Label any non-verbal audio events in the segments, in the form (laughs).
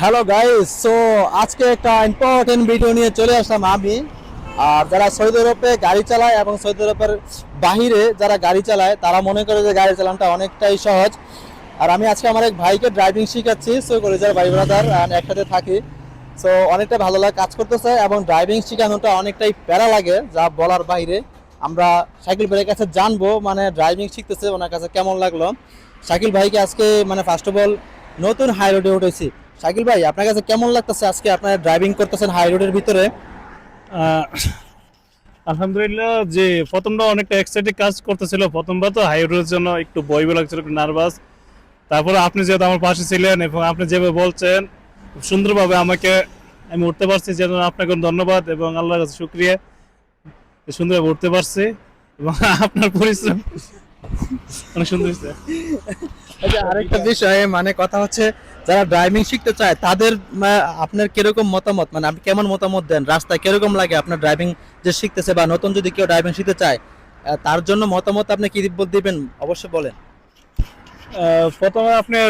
Hello guys so আজকে একটা important video নিয়ে চলে আসলাম আমি। আর যারা সৌদি আরবে গাড়ি চালায় এবং সৌদি আরবের বাহিরে যারা গাড়ি চালায়, তারা মনে করে যে গাড়ি চালানোটা অনেকটাই সহজ। আর আমি আজকে আমার এক ভাইকে ড্রাইভিং শিখাচ্ছি, সো কলেজের ভাই ব্রাদার একসাথে থাকি। সো অনেকটা ভালো লাগে কাজ করতেছে এবং ড্রাইভিং শেখানোটা অনেকটাই প্যারা লাগে, যা বলার বাইরে। আমরা সাইকেল ভাইয়ের কাছে জানব মানে ড্রাইভিং শিখতেছে, ওনার কাছে কেমন লাগল। শাকিল ভাইকে আজকে মানে ফার্স্ট অফ অল নতুন হাই রোডে উঠেছি। শাকিল ভাই, আপনার কাছে কেমন লাগতেছে আজকে? আপনার ড্রাইভিং করতেছেন হাই রোডের ভিতরে। আলহামদুলিল্লাহ যে প্রথমটা অনেকটা এক্সাইটেড কাজ করতেছিল। প্রথমবার তো হাই রোডের জন্য একটু বই লাগছিল, একটু নার্ভাস তারপরে আপনি যেহেতু আমার পাশে ছিলেন এবং আপনি যেভাবে বলছেন, খুব সুন্দরভাবে আমাকে আমি উঠতে পারছি, যেন আপনাকে ধন্যবাদ এবং আল্লাহর কাছে শুক্রিয়া। সুন্দরভাবে উঠতে পারছি এবং আপনার পরিশ্রম অনেক সুন্দর হয়েছে। আচ্ছা আরেকটা বিষয় মানে কথা হচ্ছে যারা ড্রাইভিং শিখতে চায় তাদের আপনার কীরকম মতামত? মানে আপনি কেমন মতামত দেন? রাস্তায় কীরকম লাগে আপনার ড্রাইভিং যে শিখতেছে বা নতুন যদি কেউ ড্রাইভিং শিখতে চায় তার জন্য মতামত আপনি কি দিবেন? অবশ্যই বলেন। প্রথমে আপনার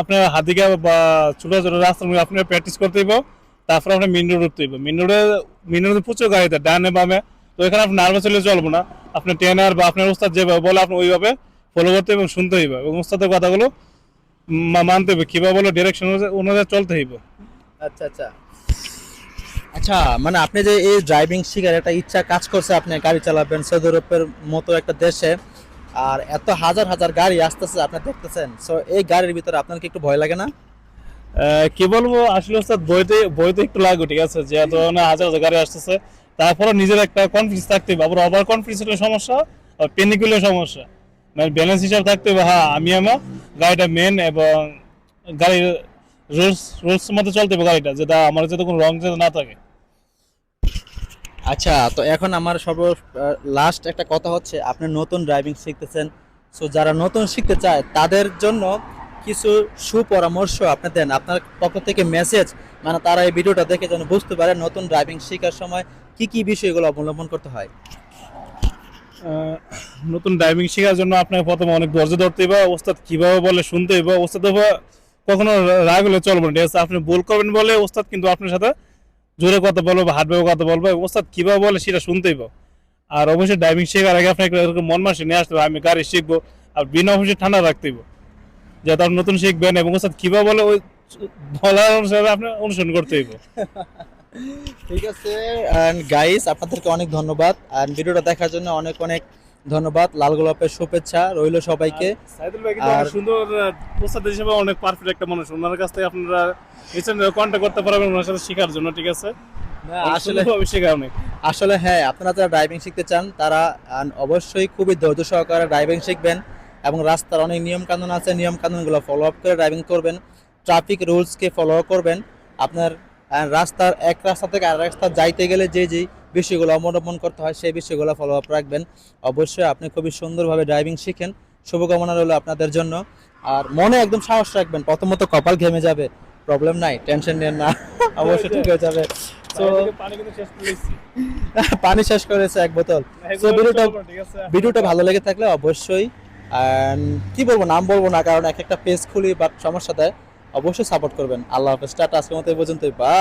আপনার হাতিকা বা ছোট ছোট রাস্তার মধ্যে আপনার প্র্যাকটিস করতে হইব। তারপর আপনার মেন রোড উঠতে হইব। মেন রোডে মেন রোডে প্রচুর গাড়িতে ডানে বামে। তো এখানে আপনি নার্ভাস হলে চলবো না। আপনি ট্রেনার বা আপনার উস্তাদ যেভাবে বলে আপনি ওইভাবে ফলো করতে এবং শুনতে হইব এবং উস্তাদের কথাগুলো মানতে হবে। কীভাবে বলে ডিরেকশন অনুযায়ী চলতে হইব। আচ্ছা আচ্ছা। আচ্ছা মানে আপনি যে এই ড্রাইভিং শিখার একটা ইচ্ছা কাজ করছে আপনি গাড়ি চালাবেন সৌদি আরবের মতো একটা দেশে আর এত হাজার হাজার গাড়ি আসতেছে আপনি দেখতেছেন। সো এই গাড়ির ভিতরে আপনার কি একটু ভয় লাগে না? কি বলব আসলে ওস্তাদ বইতে বইতে একটু লাগবে ঠিক আছে? যেহেতু না হাজার হাজার গাড়ি আসতেছে তারপরে নিজের একটা কনফিডেন্স থাকতে হবে। আবার ওভার কনফিডেন্স হলে সমস্যা পেনিকুলের সমস্যা। মানে ব্যালেন্স হিসাব থাকতে হবে হ্যাঁ আমি আমার গাড়িটা মেন এবং গাড়ির রুলস রুলস মতো চলতে হবে গাড়িটা, যেটা আমার যাতে কোনো রং যাতে না থাকে। আচ্ছা তো এখন আমার সর্ব লাস্ট একটা কথা হচ্ছে, আপনি নতুন ড্রাইভিং শিখতেছেন। সো যারা নতুন শিখতে চায়, তাদের জন্য কিছু সুপরামর্শ আপনি দেন। আপনার পক্ষ থেকে মেসেজ মানে তারা এই ভিডিওটা দেখে যেন বুঝতে পারে নতুন ড্রাইভিং শেখার সময় কি কি বিষয়গুলো অবলম্বন করতে হয়। নতুন ড্রাইভিং শেখার জন্য আপনাকে প্রথমে অনেক ধৈর্য ধরতে হবে ওস্তাদ কীভাবে বলে শুনতে হবে ওস্তাদ কখনো রাগ হলে চলবে না, ঠিক আছে? আপনি ভুল করবেন বলে ওস্তাদ কিন্তু আপনার সাথে জোরে কথা বলবে বা হাটভাবে কথা বলবে, ওস্তাদ কীভাবে বলে সেটা শুনতেই হবে আর অবশ্যই ড্রাইভিং শেখার আগে আপনাকে মন মাসে নিয়ে আসতে হবে, আমি গাড়ি শিখব, আর বিনা অবশ্যই ঠান্ডা রাখতে হবে যাতে আপনি নতুন শিখবেন এবং ওস্তাদ কীভাবে বলে ওই বলার অনুসারে আপনি অনুসরণ করতে হইব। ঠিক আছে অ্যান্ড গাইস আপনাদেরকে অনেক ধন্যবাদ। আর ভিডিওটা দেখার জন্য অনেক অনেক ধন্যবাদ। লাল গোলাপের শুভেচ্ছা রইল সবাইকে। সাইদুল ভাই কিন্তু আর- সুন্দর প্রস্তাদ হিসেবে অনেক পারফেক্ট একটা মানুষ। ওনার কাছ থেকে আপনারা কন্ট্যাক্ট করতে পারবেন ওনার সাথে শেখার জন্য ঠিক আছে? আসলে আসলে হ্যাঁ আপনারা যারা ড্রাইভিং শিখতে চান তারা অবশ্যই খুবই ধৈর্য সহকারে ড্রাইভিং শিখবেন। এবং রাস্তার অনেক নিয়ম কানুন আছে নিয়ম কানুনগুলো ফলো আপ করে ড্রাইভিং করবেন। ট্রাফিক রুলসকে ফলো করবেন। আপনার রাস্তার এক রাস্তা থেকে আর রাস্তা যাইতে গেলে যে যে বিষয়গুলো অবলম্বন করতে হয় সেই বিষয়গুলো ফলো আপ রাখবেন। অবশ্যই আপনি খুবই সুন্দরভাবে ড্রাইভিং শিখেন। শুভকামনা রইল আপনাদের জন্য। আর মনে একদম সাহস রাখবেন প্রথমত কপাল ঘেমে যাবে। প্রবলেম নাই টেনশন নেন না। (laughs) অবশ্যই ঠিক হয়ে যাবে। তো পানি শেষ করেছে এক বোতল। ভিডিওটা ভিডিওটা ভালো লেগে থাকলে অবশ্যই কি বলব, নাম বলব না, কারণ এক একটা পেজ খুলি বাট সমস্যা দেয়, অবশ্যই সাপোর্ট করবেন। আল্লাহ হাফেজ, টাটা, আজকের মতো এই পর্যন্তই। বা